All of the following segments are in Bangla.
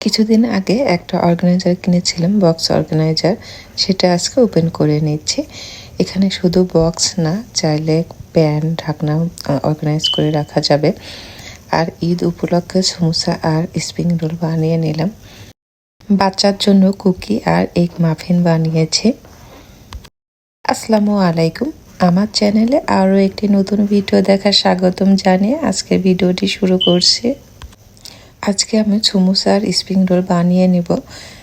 কিছুদিন আগে একটা অর্গানাইজার কিনেছিলাম বক্স অর্গানাইজার সেটা আজকে ওপেন করে নিচ্ছি। এখানে শুধু বক্স না, চাইলে প্যান ঢাকনা অর্গানাইজ করে রাখা যাবে। আর ঈদ উপলক্ষে সমোসা আর স্প্রিং রোল বানিয়ে নিলাম। বাচ্চার জন্য কুকি আর এক মাফিন বানিয়েছি। আসসালামু আলাইকুম। আমার চ্যানেলে আরও একটি নতুন ভিডিও দেখার স্বাগতম জানিয়ে আজকে ভিডিওটি শুরু করছি। আজকে আমি সমোসা আর স্প্রিং রোল বানিয়ে নেব।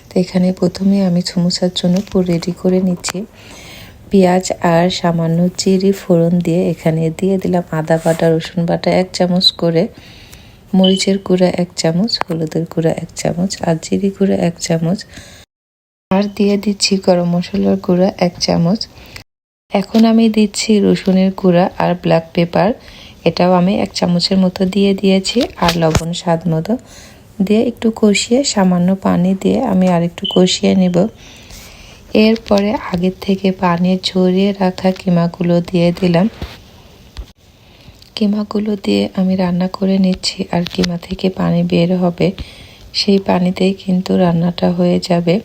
তো এখানে প্রথমে আমি সমোসার জন্য পুর রেডি করে নিচ্ছি। পেঁয়াজ আর সামান্য চিরি ফোড়ন দিয়ে এখানে দিয়ে দিলাম আদা বাটা, রসুন বাটা এক চামচ করে, মরিচের গুঁড়া এক চামচ, হলুদের গুঁড়া এক চামচ আর জিরি গুঁড়া এক চামচ আর দিয়ে দিচ্ছি গরম মশলার গুঁড়া এক চামচ। এখন আমি দিচ্ছি রসুনের গুঁড়া আর ব্ল্যাক পেপার। এটাও আমি এক চামচের মতো দিয়ে দিয়েছি আর লবণ স্বাদ মতো। দিয়ে একটু কষিয়ে সামান্য পানি দিয়ে আমি আর একটু কষিয়ে নেব। এরপরে আগের থেকে পানি ঝরিয়ে রাখা কিমাগুলো দিয়ে দিলাম। কিমাগুলো দিয়ে আমি রান্না করে নিচ্ছি আর কিমা থেকে পানি বের হবে, সেই পানিতেই কিন্তু রান্নাটা হয়ে যাবে।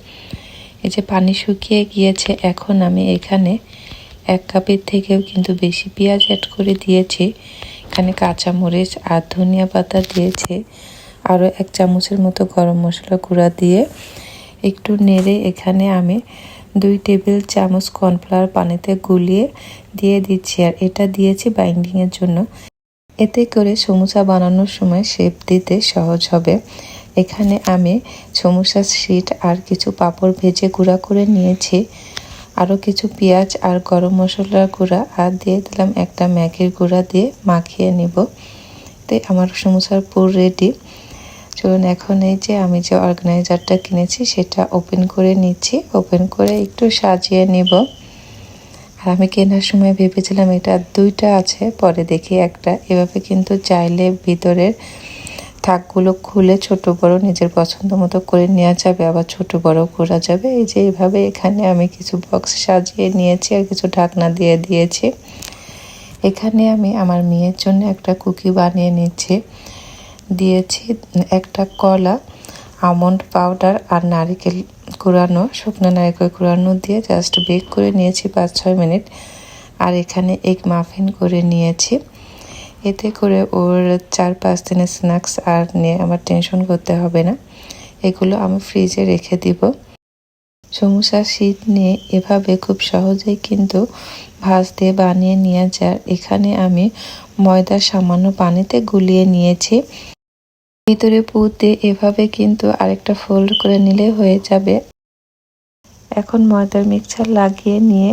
এই যে পানি শুকিয়ে গিয়েছে, এখন আমি এখানে এক কাপের থেকেও কিন্তু বেশি পেঁয়াজ অ্যাড করে দিয়েছি। এখানে কাঁচামরিচ আর ধনিয়া পাতা দিয়েছি। আরও এক চামচের মতো গরম মশলা গুঁড়া দিয়ে একটু নেড়ে এখানে আমি দুই টেবিল চামচ কর্নফ্লাওয়ার পানিতে গুলিয়ে দিয়ে দিচ্ছি আর এটা দিয়েছি বাইন্ডিংয়ের জন্য। এতে করে সমুচা বানানোর সময় শেপ দিতে সহজ হবে। এখানে আমি সমুসার শিট আর কিছু পাঁপড় ভেজে গুঁড়া করে নিয়েছি। আরও কিছু পেঁয়াজ আর গরম মশলার গুঁড়া আর দিয়ে দিলাম একটা ম্যাগির গুঁড়া দিয়ে মাখিয়ে নিব। তো আমার সমুসার পুর রেডি চলুন এখন এই যে আমি যে অর্গানাইজারটা কিনেছি সেটা ওপেন করে নিচ্ছি। ওপেন করে একটু সাজিয়ে নিব। আর আমি কেনার সময় ভেবেছিলাম এটা দুইটা আছে, পরে দেখি একটা। এভাবে কিন্তু চাইলে ভিতরের থাকগুলো খুলে ছোট বড় নিজের পছন্দ মতো করে নেওয়া যাবে, আবার ছোট বড় করা যাবে। এই যে এইভাবে এখানে আমি কিছু বক্স সাজিয়ে নিয়েছি আর কিছু ঢাকনা দিয়ে দিয়েছি। এখানে আমি আমার মেয়ের জন্য একটা কুকি বানিয়ে নিচ্ছি। দিয়েছি একটা কলা আমন্ড পাউডার আর নারিকেল কুড়ানো, শুকনো নারিকেল কুড়ানো দিয়ে জাস্ট বেক করে নিয়েছি পাঁচ ছয় মিনিট। আর এখানে এক মাফিন করে নিয়েছি। এতে করে ওর চার পাঁচ দিনের স্ন্যাক্স আর নিয়ে আমার টেনশন করতে হবে না। এগুলো আমি ফ্রিজে রেখে দিব। সমুসা শীত নিয়ে এভাবে খুব সহজেই কিন্তু ভাজ দিয়ে বানিয়ে নিয়ে যায়। এখানে আমি ময়দা সামান্য পানিতে গুলিয়ে নিয়েছি। ভিতরে পুঁতে এভাবে কিন্তু আরেকটা ফোল্ড করে নিলে হয়ে যাবে। এখন ময়দার মিক্সচার লাগিয়ে নিয়ে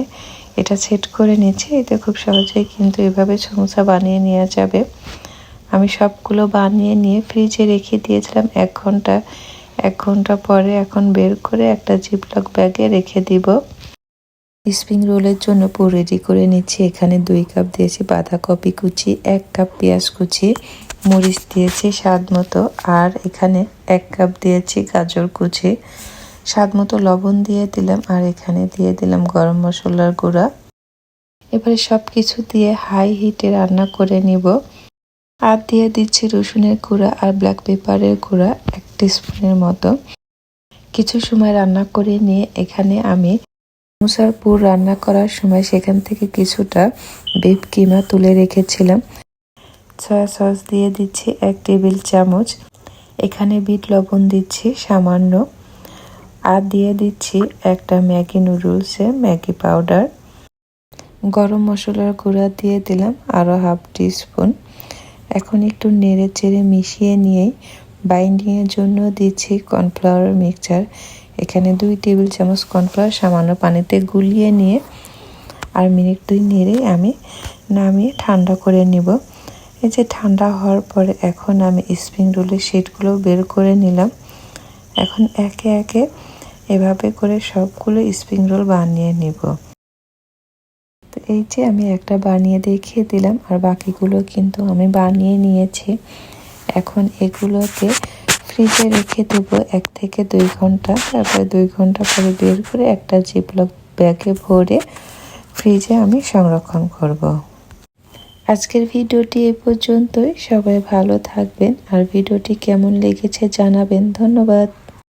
এটা সেট করে নিচ্ছি এতে খুব সহজেই কিন্তু এভাবে সমোসা বানিয়ে নেওয়া যাবে। আমি সবগুলো বানিয়ে নিয়ে ফ্রিজে রেখে দিয়েছিলাম এক ঘণ্টা। এক ঘণ্টা পরে এখন বের করে একটা জিপলক ব্যাগে রেখে দিব। স্প্রিং রোলের জন্য পুর রেডি করে নিচ্ছি। এখানে দুই কাপ দিয়েছি বাঁধাকপি কুচি, এক কাপ পেঁয়াজ কুচি, মরিচ দিয়েছি স্বাদ মতো। আর এখানে এক কাপ দিয়েছি গাজর কুচি। স্বাদ মতো লবণ দিয়ে দিলাম, আর এখানে দিয়ে দিলাম গরম মশলার গুঁড়া। এবারে সব কিছু দিয়ে হাই হিটে রান্না করে নিব। আর দিয়ে দিচ্ছি রসুনের গুঁড়া আর ব্ল্যাক পেপারের গুঁড়া এক স্পুনের মতো। কিছু সময় রান্না করে নিয়ে এখানে আমি মুসার পুর রান্না করার সময় সেখান থেকে কিছুটা বেপ কিমা তুলে রেখেছিলাম। সয়া সস দিয়ে দিচ্ছি এক টেবিল চামচ। এখানে বিট লবণ দিচ্ছি সামান্য। আর দিয়ে দিচ্ছি একটা ম্যাগি নুডলসে ম্যাগি পাউডার। গরম মশলার গুঁড়া দিয়ে দিলাম আরও হাফ টিস্পুন। এখন একটু নেড়ে চেড়ে মিশিয়ে নিয়েই বাইন্ডিংয়ের জন্য দিচ্ছি কর্নফ্লাওয়ার মিক্সচার। এখানে দুই টেবিল চামচ কর্নফ্লাওয়ার সামান্য পানিতে গুলিয়ে নিয়ে আর মিনিট দুই নেড়ে আমি নামিয়ে ঠান্ডা করে নিব। এই যে ঠান্ডা হওয়ার পরে এখন আমি স্প্রিং রোলের শিটগুলো বের করে নিলাম। এখন একে একে এভাবে করে সবগুলো স্প্রিং রোল বানিয়ে নিব। তো এই যে আমি একটা বানিয়ে দেখিয়ে দিলাম, আর বাকিগুলো কিন্তু আমি বানিয়ে নিয়েছি। এখন এগুলোকে ফ্রিজে রেখে দেবো এক থেকে দুই ঘণ্টা। তারপরে দুই ঘণ্টা পরে বের করে একটা জিপলক ব্যাগে ভরে ফ্রিজে আমি সংরক্ষণ করব। আজকের ভিডিওটি এ পর্যন্তই। সবাই ভালো থাকবেন। আর ভিডিওটি কেমন লেগেছে জানাবেন। ধন্যবাদ।